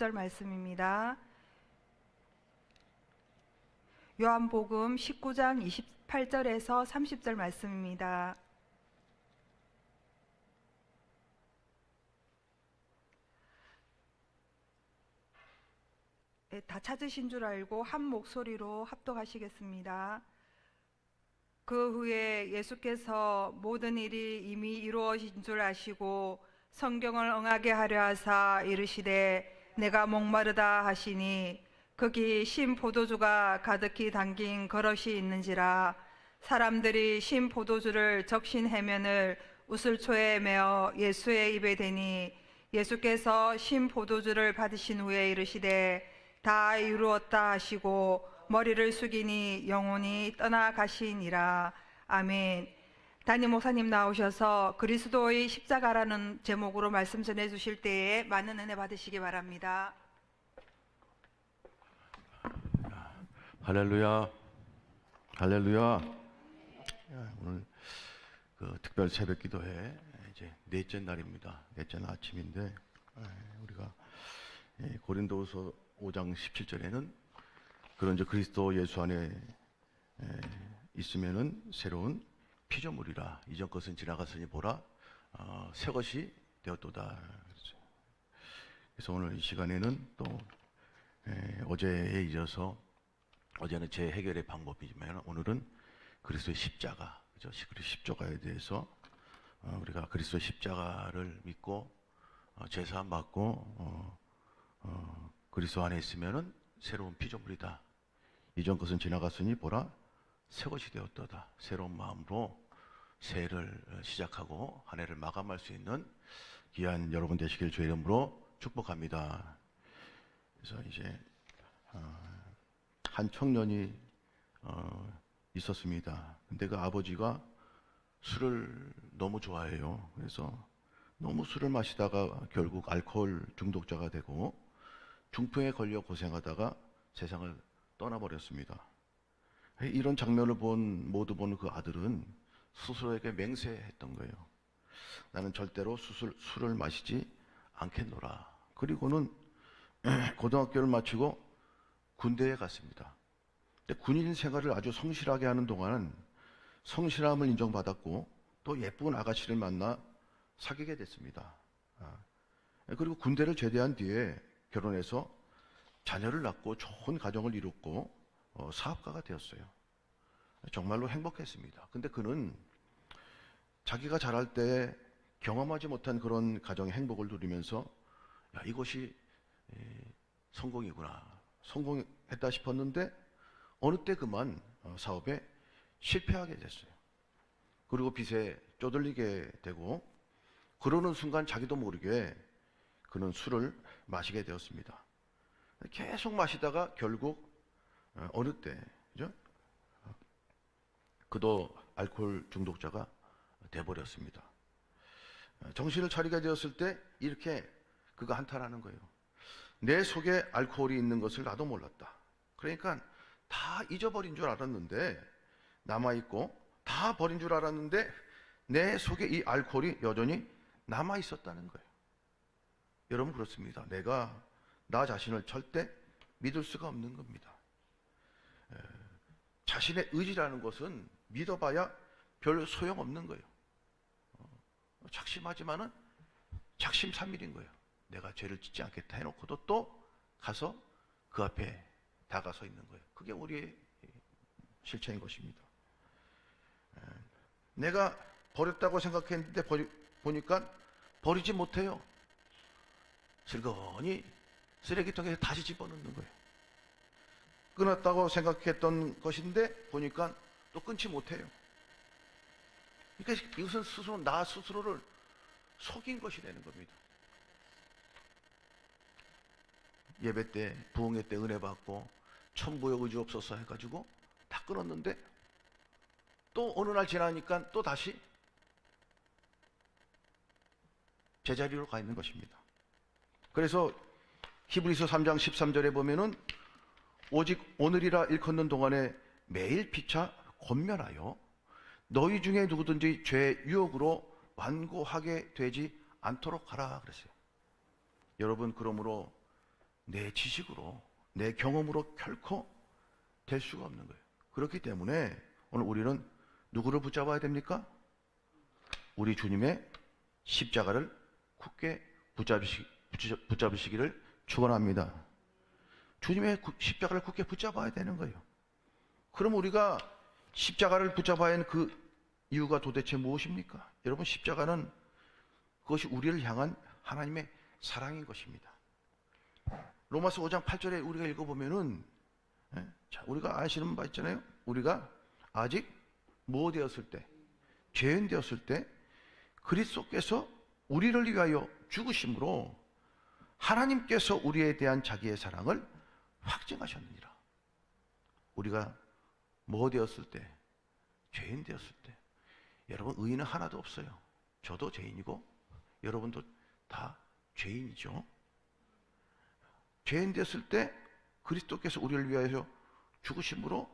30절 말씀입니다. 요한복음 19장 28절에서 30절 말씀입니다. 예, 다 찾으신 줄 알고 한 목소리로 합독하시겠습니다. 그 후에 예수께서 모든 일이 이미 이루어진 줄 아시고 성경을 응하게 하려 하사 이르시되 내가 목마르다 하시니 거기 신 포도주가 가득히 담긴 그릇이 있는지라 사람들이 신 포도주를 적신 해면을 우슬초에 메어 예수의 입에 대니 예수께서 신 포도주를 받으신 후에 이르시되 다 이루었다 하시고 머리를 숙이니 영혼이 떠나가시니라 아멘. 담임 목사님 나오셔서 그리스도의 십자가라는 제목으로 말씀 전해 주실 때에 많은 은혜 받으시기 바랍니다. 할렐루야. 할렐루야. 야, 오늘 그 특별 새벽 기도회 이제 넷째 날입니다. 넷째 날 아침인데 에, 우리가 예, 고린도후서 5장 17절에는 그런 저 그리스도 예수 안에 에, 있으면은 새로운 피조물이라 이전 것은 지나갔으니 보라 어, 새 것이 되었도다. 그래서 오늘 이 시간에는 또 에, 어제에 이어서 어제는 제 해결의 방법이지만 오늘은 그리스도의 십자가, 그죠? 십자가에 대해서 어, 우리가 그리스도의 십자가를 믿고 어, 제사함 받고 어, 어, 그리스도 안에 있으면은 새로운 피조물이다. 이전 것은 지나갔으니 보라 새 것이 되었도다. 새로운 마음으로 새해를 어, 시작하고 한 해를 마감할 수 있는 귀한 여러분 되시길 주의 이름으로 축복합니다. 그래서 이제 어, 한 청년이 어, 있었습니다. 근데 그 아버지가 술을 너무 좋아해요. 그래서 너무 술을 마시다가 결국 알코올 중독자가 되고 중풍에 걸려 고생하다가 세상을 떠나버렸습니다. 이런 장면을 본 모두 본그 아들은 스스로에게 맹세했던 거예요. 나는 절대로 수술, 술을 마시지 않겠노라. 그리고는 고등학교를 마치고 군대에 갔습니다. 군인 생활을 아주 성실하게 하는 동안은 성실함을 인정받았고 또 예쁜 아가씨를 만나 사귀게 됐습니다. 아, 그리고 군대를 제대한 뒤에 결혼해서 자녀를 낳고 좋은 가정을 이뤘고 어, 사업가가 되었어요. 정말로 행복했습니다. 근데 그는 자기가 자랄 때 경험하지 못한 그런 가정의 행복을 누리면서 야, 이것이 에, 성공이구나. 성공했다 싶었는데 어느 때 그만 어, 사업에 실패하게 됐어요. 그리고 빚에 쪼들리게 되고 그러는 순간 자기도 모르게 그는 술을 마시게 되었습니다. 계속 마시다가 결국 어, 어느 때 그죠? 그도 알코올 중독자가 돼버렸습니다. 어, 정신을 차리게 되었을 때 이렇게 그가 한탄하는 거예요. 내 속에 알코올이 있는 것을 나도 몰랐다. 그러니까 다 잊어버린 줄 알았는데 남아있고 다 버린 줄 알았는데 내 속에 이 알코올이 여전히 남아 있었다는 거예요. 여러분 그렇습니다. 내가 나 자신을 절대 믿을 수가 없는 겁니다. 에, 자신의 의지라는 것은 믿어봐야 별 소용 없는 거예요. 어, 작심하지만은 작심삼일인 거예요. 내가 죄를 짓지 않겠다 해놓고도 또 가서 그 앞에 다가서 있는 거예요. 그게 우리의 실체인 것입니다. 에, 내가 버렸다고 생각했는데 버리, 보니까 버리지 못해요. 즐거니 쓰레기통에 다시 집어넣는 거예요. 끊었다고 생각했던 것인데 보니까 또 끊지 못해요. 그러니까 이것은 스스로 나 스스로를 속인 것이 되는 겁니다. 예배 때 부흥회 때 은혜 받고 천부의 의지 없어서 해가지고 다 끊었는데 또 어느 날 지나니까 또 다시 제자리로 가 있는 것입니다. 그래서 히브리서 3장 13절에 보면은 오직 오늘이라 일컫는 동안에 매일 피차 권면하여 너희 중에 누구든지 죄 유혹으로 완고하게 되지 않도록 하라 그랬어요. 여러분 그러므로 내 지식으로, 내 경험으로 결코 될 수가 없는 거예요. 그렇기 때문에 오늘 우리는 누구를 붙잡아야 됩니까? 우리 주님의 십자가를 굳게 붙잡으시, 붙잡- 붙잡으시기를 축원합니다. 주님의 구- 십자가를 굳게 붙잡아야 되는 거예요. 그럼 우리가 십자가를 붙잡아야 하는 그 이유가 도대체 무엇입니까? 여러분 십자가는 그것이 우리를 향한 하나님의 사랑인 것입니다. 로마서 5장 8절에 우리가 읽어보면은 예? 자, 우리가 아시는 바 있잖아요. 우리가 아직 뭐 되었을 때, 죄인 되었을 때 그리스도께서 우리를 위하여 죽으심으로 하나님께서 우리에 대한 자기의 사랑을 확증하셨느니라. 우리가 뭐 되었을 때, 죄인 되었을 때, 여러분 의인은 하나도 없어요. 저도 죄인이고 여러분도 다 죄인이죠. 죄인 되었을 때 그리스도께서 우리를 위하여 죽으심으로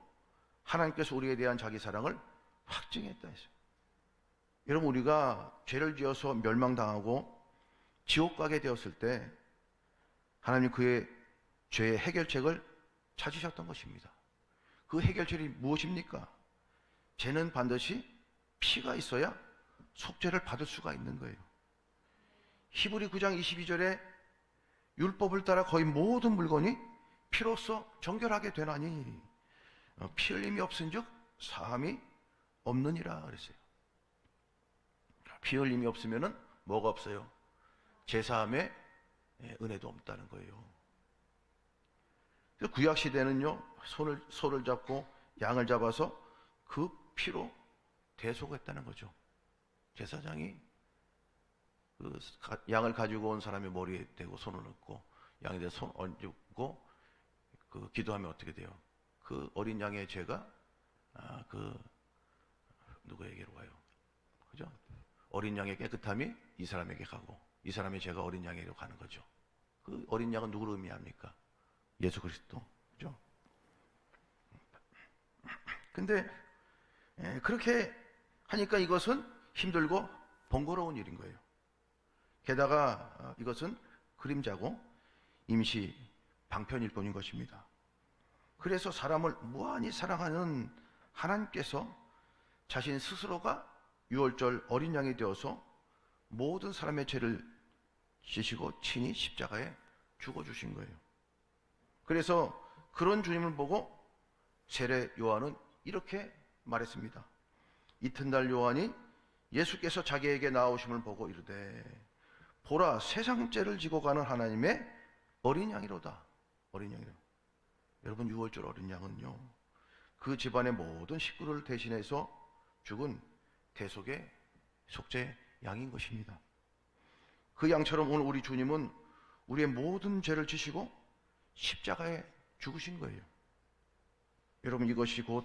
하나님께서 우리에 대한 자기 사랑을 확증했다 했어요. 여러분 우리가 죄를 지어서 멸망당하고 지옥 가게 되었을 때 하나님 그의 죄의 해결책을 찾으셨던 것입니다. 그 해결책이 무엇입니까? 죄는 반드시 피가 있어야 속죄를 받을 수가 있는 거예요. 히브리 9장 22절에 율법을 따라 거의 모든 물건이 피로써 정결하게 되나니 어, 피 흘림이 없은즉 사함이 없느니라 그랬어요. 피 흘림이 없으면은 뭐가 없어요? 제사함의 예, 은혜도 없다는 거예요. 그래서 구약 시대는요 손을 소를 잡고 양을 잡아서 그 피로 대속했다는 거죠. 제사장이 그 가- 양을 가지고 온 사람의 머리에 대고 손을 얹고 양에 대해 손 얹고 그 기도하면 어떻게 돼요? 그 어린 양의 죄가 아, 그 누구에게로 가요? 그죠? 어린 양의 깨끗함이 이 사람에게 가고 이 사람의 죄가 어린 양에게로 가는 거죠. 그 어린 양은 누구를 의미합니까? 예수 그리스도. 그죠? 근데 예, 그렇게 하니까 이것은 힘들고 번거로운 일인 거예요. 게다가 어, 이것은 그림자고 임시 방편일 뿐인 것입니다. 그래서 사람을 무한히 사랑하는 하나님께서 자신 스스로가 유월절 어린 양이 되어서 모든 사람의 죄를 지시고 친히 십자가에 죽어 주신 거예요. 그래서 그런 주님을 보고 세례 요한은 이렇게 말했습니다. 이튿날 요한이 예수께서 자기에게 나오심을 보고 이르되 보라 세상 죄를 지고 가는 하나님의 어린 양이로다. 어린 양이로. 여러분 유월절 어린 양은요. 그 집안의 모든 식구를 대신해서 죽은 대속의 속죄 양인 것입니다. 그 양처럼 오늘 우리 주님은 우리의 모든 죄를 지시고 십자가에 죽으신 거예요. 여러분 이것이 곧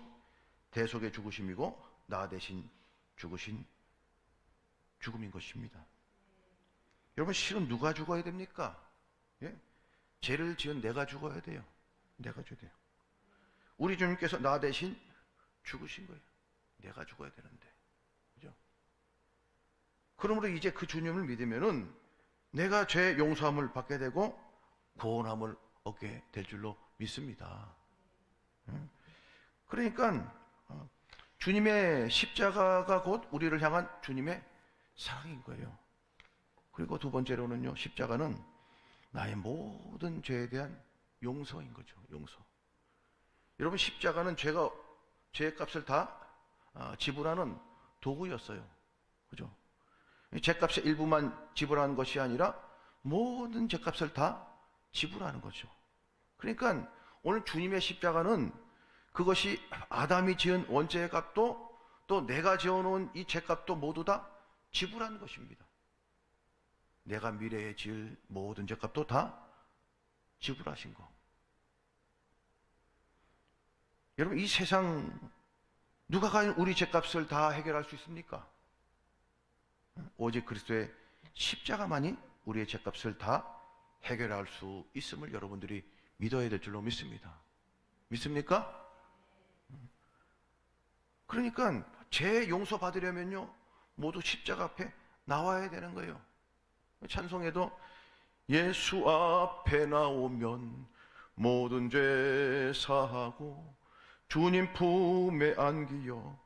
대속의 죽으심이고 나 대신 죽으신 죽음인 것입니다. 여러분 실은 누가 죽어야 됩니까? 예? 죄를 지은 내가 죽어야 돼요. 내가 죽어야 돼요. 우리 주님께서 나 대신 죽으신 거예요. 내가 죽어야 되는데. 그죠? 그러므로 이제 그 주님을 믿으면은 내가 죄 용서함을 받게 되고 구원함을 얻게 될 줄로 믿습니다. 예? 그러니까 어, 주님의 십자가가 곧 우리를 향한 주님의 사랑인 거예요. 그리고 두 번째로는요, 십자가는 나의 모든 죄에 대한 용서인 거죠. 용서. 여러분 십자가는 죄가 죄의 값을 다 아, 지불하는 도구였어요. 그죠? 죄값의 일부만 지불하는 것이 아니라 모든 죄값을 다 지불하는 거죠. 그러니까 오늘 주님의 십자가는 그것이 아담이 지은 원죄의 값도 또 내가 지어놓은 이 죄값도 모두 다 지불하는 것입니다. 내가 미래에 지을 모든 죄값도 다 지불하신 거. 여러분 이 세상 누가 과연 우리 죄값을 다 해결할 수 있습니까? 오직 그리스도의 십자가만이 우리의 죄값을 다 해결할 수 있음을 여러분들이 믿어야 될 줄로 믿습니다. 믿습니까? 그러니까 죄 용서 받으려면요 모두 십자가 앞에 나와야 되는 거예요. 찬송에도 예수 앞에 나오면 모든 죄 사하고 주님 품에 안기어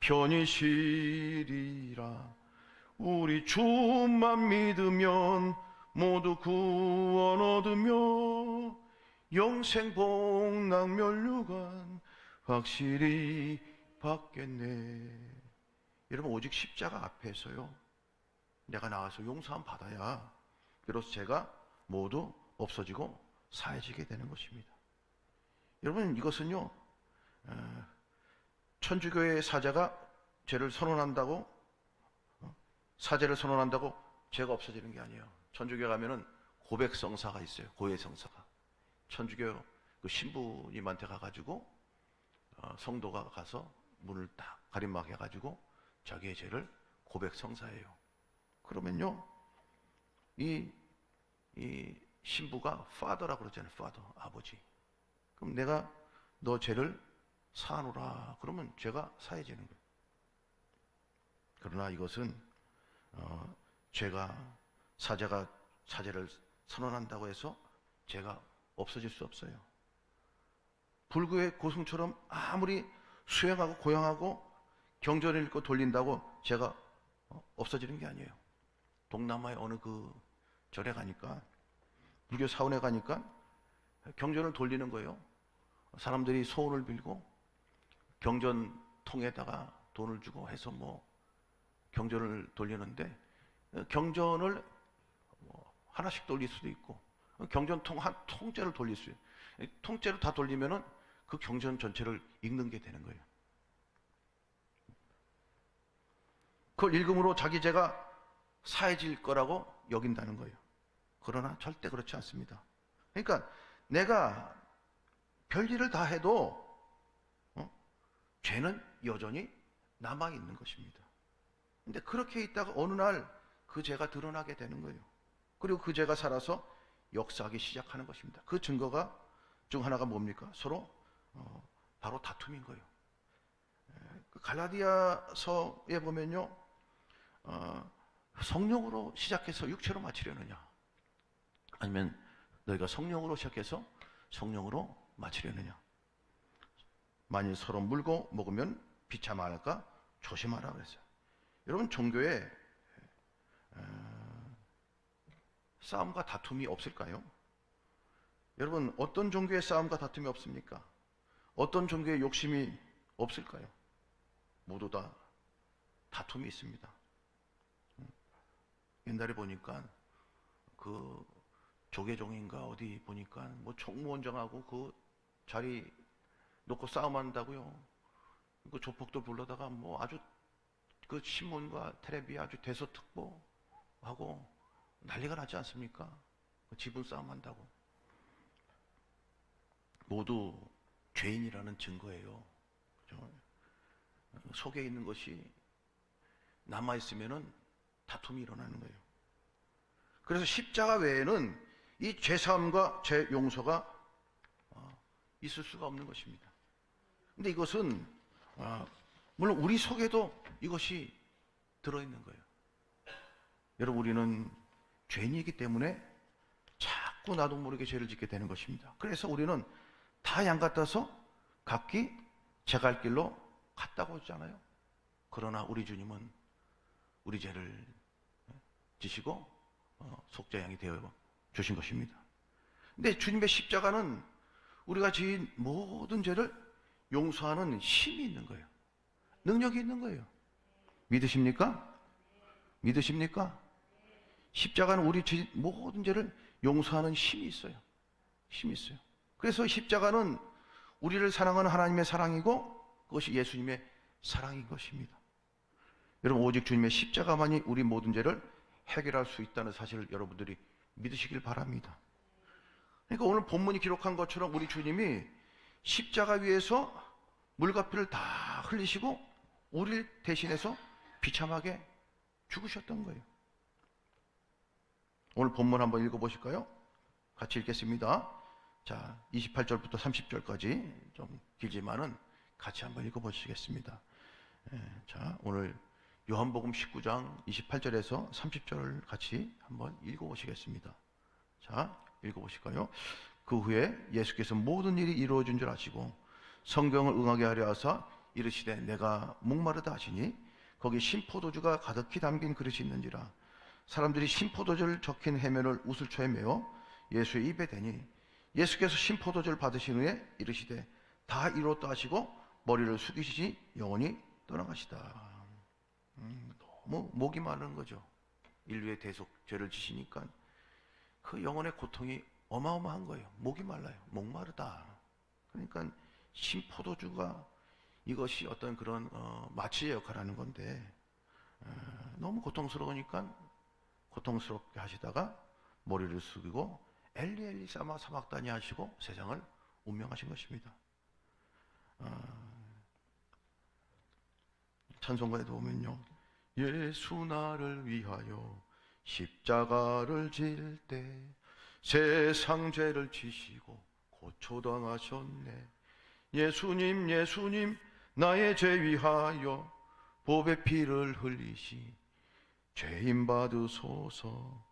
편히 쉬리라 우리 주만 믿으면 모두 구원 얻으며 영생 복락 멸류관 확실히 받겠네 여러분 오직 십자가 앞에서요 내가 나와서 용서함 받아야 비로소 제가 모두 없어지고 사해지게 되는 것입니다. 여러분 이것은요 어, 천주교의 사자가 죄를 선언한다고 어, 사죄를 선언한다고 죄가 없어지는 게 아니에요. 천주교 가면은 고백 성사가 있어요. 고해 성사가 천주교 그 신부님한테 가가지고 어, 성도가 가서 문을 딱 가림막 해가지고 자기의 죄를 고백 성사해요. 그러면요 이, 이 신부가 father라고 그러잖아요. father, 아버지. 그럼 내가 너 죄를 사하노라. 그러면 죄가 사해지는 거예요. 그러나 이것은 어, 죄가 사자가 사죄를 선언한다고 해서 죄가 없어질 수 없어요. 불구의 고승처럼 아무리 수행하고 고향하고 경전을 읽고 돌린다고 죄가 어, 없어지는 게 아니에요. 동남아의 어느 그 절에 가니까 불교 사원에 가니까 경전을 돌리는 거예요. 사람들이 소원을 빌고 경전 통에다가 돈을 주고 해서 뭐 경전을 돌리는데 경전을 뭐 하나씩 돌릴 수도 있고 경전 통 한 통째를 돌릴 수 있어요. 통째로 다 돌리면은 그 경전 전체를 읽는 게 되는 거예요. 그걸 읽음으로 자기 죄가 사해질 거라고 여긴다는 거예요. 그러나 절대 그렇지 않습니다. 그러니까 내가 별일을 다 해도 어? 죄는 여전히 남아 있는 것입니다. 근데 그렇게 있다가 어느 날 그 죄가 드러나게 되는 거예요. 그리고 그 죄가 살아서 역사하기 시작하는 것입니다. 그 증거가 중 하나가 뭡니까? 서로 어, 바로 다툼인 거예요. 그 갈라디아서에 보면요, 어, 성령으로 시작해서 육체로 마치려느냐, 아니면 너희가 성령으로 시작해서 성령으로 마치려느냐. 만일 서로 물고 먹으면 비참할까 조심하라 그랬어요. 여러분 종교에 어, 싸움과 다툼이 없을까요? 여러분 어떤 종교의 싸움과 다툼이 없습니까? 어떤 종교의 욕심이 없을까요? 모두 다 다툼이 있습니다. 음. 옛날에 보니까 그 조계종인가 어디 보니까 뭐 총무원장하고 그 자리 놓고 싸움한다고요. 그 조폭도 불러다가 뭐 아주 그 신문과 텔레비 아주 대서특보 하고 난리가 나지 않습니까? 그 지분 싸움 한다고. 모두 죄인이라는 증거예요. 그죠? 속에 있는 것이 남아 있으면은 다툼이 일어나는 거예요. 그래서 십자가 외에는 이 죄사함과 죄 용서가 어, 있을 수가 없는 것입니다. 근데 이것은 아, 물론 우리 속에도 이것이 들어있는 거예요. 여러분 우리는 죄인이기 때문에 자꾸 나도 모르게 죄를 짓게 되는 것입니다. 그래서 우리는 다 양 같아서 각기 제갈 길로 갔다고 하잖아요. 그러나 우리 주님은 우리 죄를 지시고 어, 속죄양이 되어 주신 것입니다. 근데 주님의 십자가는 우리가 지은 모든 죄를 용서하는 힘이 있는 거예요. 능력이 있는 거예요. 믿으십니까? 믿으십니까? 십자가는 우리 죄, 모든 죄를 용서하는 힘이 있어요. 힘이 있어요. 그래서 십자가는 우리를 사랑하는 하나님의 사랑이고 그것이 예수님의 사랑인 것입니다. 여러분 오직 주님의 십자가만이 우리 모든 죄를 해결할 수 있다는 사실을 여러분들이 믿으시길 바랍니다. 그러니까 오늘 본문이 기록한 것처럼 우리 주님이 십자가 위에서 물과 피를 다 흘리시고 우리를 대신해서 비참하게 죽으셨던 거예요. 오늘 본문 한번 읽어보실까요? 같이 읽겠습니다. 자, 28절부터 30절까지 좀 길지만은 같이 한번 읽어보시겠습니다. 예, 자, 오늘 요한복음 19장 28절에서 30절을 같이 한번 읽어보시겠습니다. 자, 읽어보실까요? 그 후에 예수께서 모든 일이 이루어진 줄 아시고 성경을 응하게 하려 하사 이르시되 내가 목마르다 하시니 거기 신포도주가 가득히 담긴 그릇이 있는지라 사람들이 신포도주를 적힌 해면을 우슬초에 메어 예수의 입에 대니 예수께서 신포도주를 받으신 후에 이르시되 다 이루었다 하시고 머리를 숙이시니 영원히 떠나가시다. 음, 너무 목이 마른 거죠. 인류의 대속 죄를 지시니까 그 영혼의 고통이 어마어마한 거예요. 목이 말라요. 목마르다. 그러니까 신포도주가 이것이 어떤 그런 어, 마취의 역할을 하는 건데 어, 너무 고통스러우니까 고통스럽게 하시다가 머리를 숙이고 엘리 엘리 사마 사막다니 하시고 세상을 운명하신 것입니다. 어, 찬송가에도 보면요. 예수 나를 위하여 십자가를 질 때 세상 죄를 지시고 고초당하셨네. 예수님, 예수님, 나의 죄 위하여 보배 피를 흘리시 죄인 받으소서.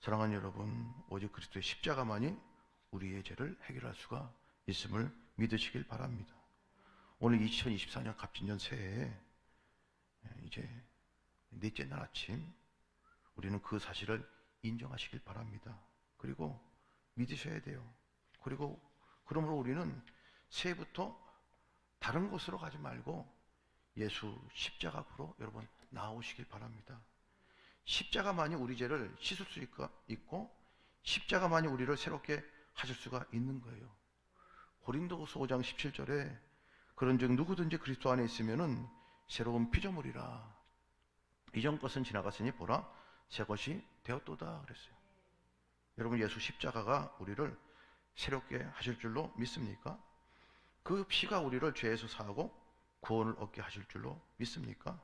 사랑하는 여러분, 오직 그리스도의 십자가만이 우리의 죄를 해결할 수가 있음을 믿으시길 바랍니다. 오늘 2024년 갑진년 새해에 이제 넷째 날 아침 우리는 그 사실을 인정하시길 바랍니다. 그리고 믿으셔야 돼요. 그리고 그러므로 우리는 새해부터 다른 곳으로 가지 말고 예수 십자가 앞으로 여러분 나오시길 바랍니다. 십자가만이 우리 죄를 씻을 수 있고- 십자가만이 우리를 새롭게 하실 수가 있는 거예요. 고린도후서 5장 17절에 그런즉 누구든지 그리스도 안에 있으면은 새로운 피조물이라 이전 것은 지나갔으니 보라 새 것이 되었도다 그랬어요. 여러분 예수 십자가가 우리를 새롭게 하실 줄로 믿습니까? 그 피가 우리를 죄에서 사하고 구원을 얻게 하실 줄로 믿습니까?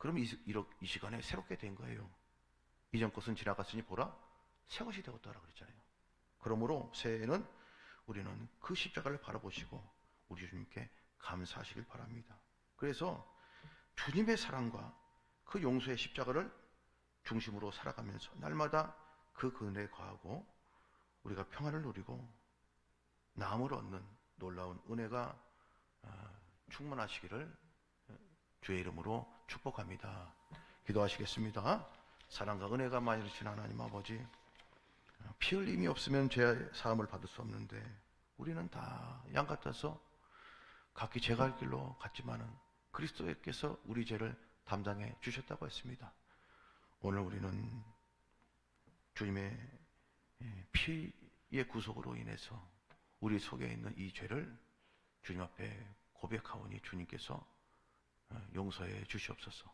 그럼 이, 이, 이 시간에 새롭게 된 거예요. 이전 것은 지나갔으니 보라 새 것이 되었다라 그랬잖아요. 그러므로 새해에는 우리는 그 십자가를 바라보시고 우리 주님께 감사하시길 바랍니다. 그래서 주님의 사랑과 그 용서의 십자가를 중심으로 살아가면서 날마다 그 근혜에 거하고 우리가 평안을 누리고 남을 얻는 놀라운 은혜가 어, 충만하시기를 어, 주의 이름으로 축복합니다. 기도하시겠습니다. 사랑과 은혜가 주신 하나님 아버지 어, 피 흘림이 없으면 죄 사함을 받을 수 없는데 우리는 다 양 같아서 각기 제갈 길로 갔지만은 그리스도께서 우리 죄를 담당해 주셨다고 했습니다. 오늘 우리는 주님의 예, 피의 구속으로 인해서 우리 속에 있는 이 죄를 주님 앞에 고백하오니 주님께서 어, 용서해 주시옵소서.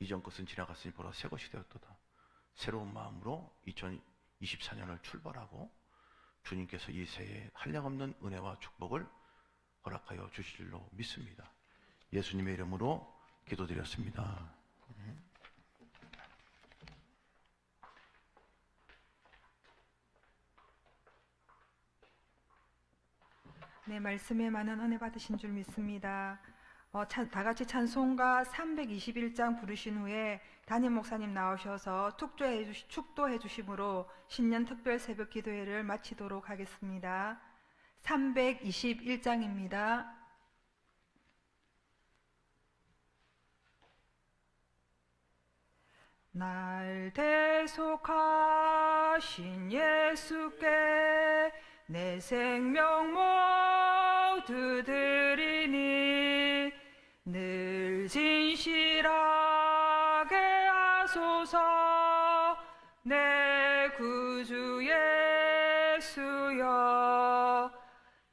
이전 것은 지나갔으니 보라 새 것이 되었도다. 새로운 마음으로 2024년을 출발하고 주님께서 이 새해 한량없는 은혜와 축복을 허락하여 주실 줄로 믿습니다. 예수님의 이름으로 기도드렸습니다. 네, 말씀에 많은 은혜 받으신 줄 믿습니다. 어, 찬- 다 같이 찬송가 321장 부르신 후에 담임 목사님 나오셔서 축도해, 주시, 축도해 주심으로 신년 특별 새벽 기도회를 마치도록 하겠습니다. 321장입니다. 날 대속하신 예수께 내 생명 모두 늘 진실하게 하소서 내 구주 예수여.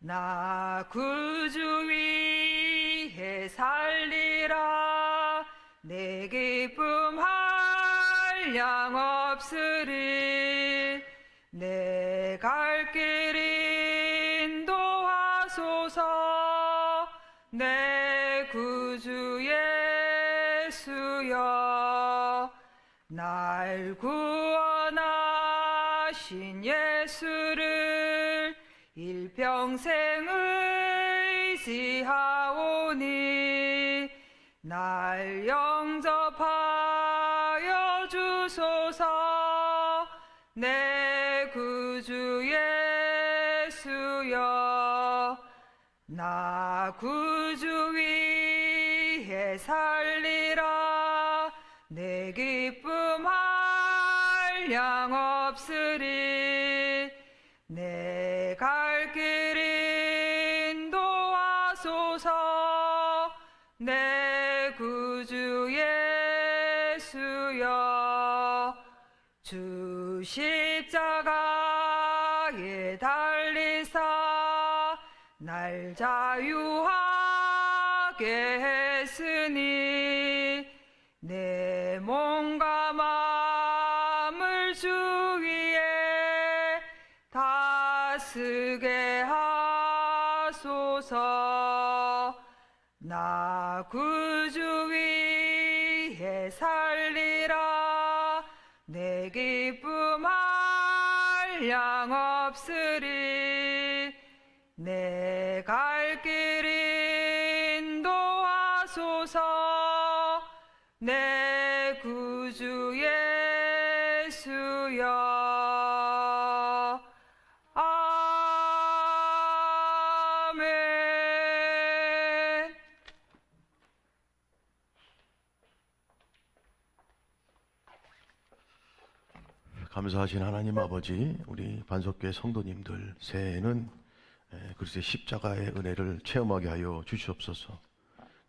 나 구주 위해 살리라. 내 기쁨 한량 없으리. 내 갈 길 인도하소서. 내 구원하신 예수를 일평생 의지하오니 날 영접하여 주소서. 내 구주 예수여 나 구주 날 자유하게 했으니 내 몸과 마음을 주 위에 다스게 하소서. 나 구주 위에 살리라. 내 기쁨 한량 없으리. 내 감사하신 하나님 아버지, 우리 반석교회 성도님들 새해에는 에, 그리스도의 십자가의 은혜를 체험하게 하여 주시옵소서.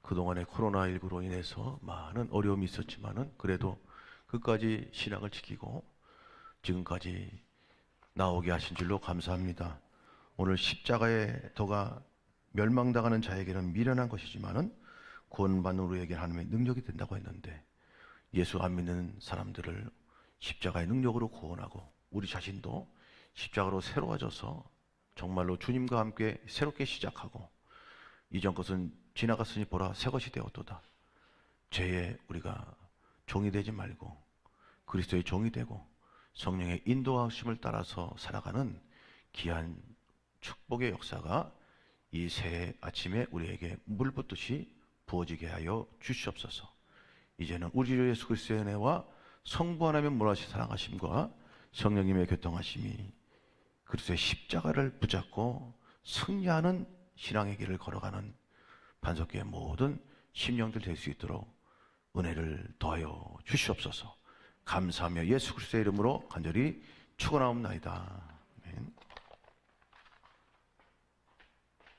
그동안의 코로나19로 인해서 많은 어려움이 있었지만은 그래도 끝까지 신앙을 지키고 지금까지 나오게 하신 줄로 감사합니다. 오늘 십자가의 도가 멸망당하는 자에게는 미련한 것이지만은 구원받는 우리에게 하나님의 능력이 된다고 했는데 예수 안 믿는 사람들을 십자가의 능력으로 구원하고 우리 자신도 십자가로 새로워져서 정말로 주님과 함께 새롭게 시작하고 이전 것은 지나갔으니 보라 새 것이 되었도다. 죄에 우리가 종이 되지 말고 그리스도의 종이 되고 성령의 인도하심을 따라서 살아가는 귀한 축복의 역사가 이 새해 아침에 우리에게 물 붓듯이 부어지게 하여 주시옵소서. 이제는 우리 주 예수 그리스도의 은혜와 성부 하나님의 무라시 사랑하심과 성령님의 교통하심이 그리스도의 십자가를 붙잡고 승리하는 신앙의 길을 걸어가는 반석교의 모든 심령들 될 수 있도록 은혜를 더하여 주시옵소서. 감사하며 예수 그리스도의 이름으로 간절히 축원하옵나이다.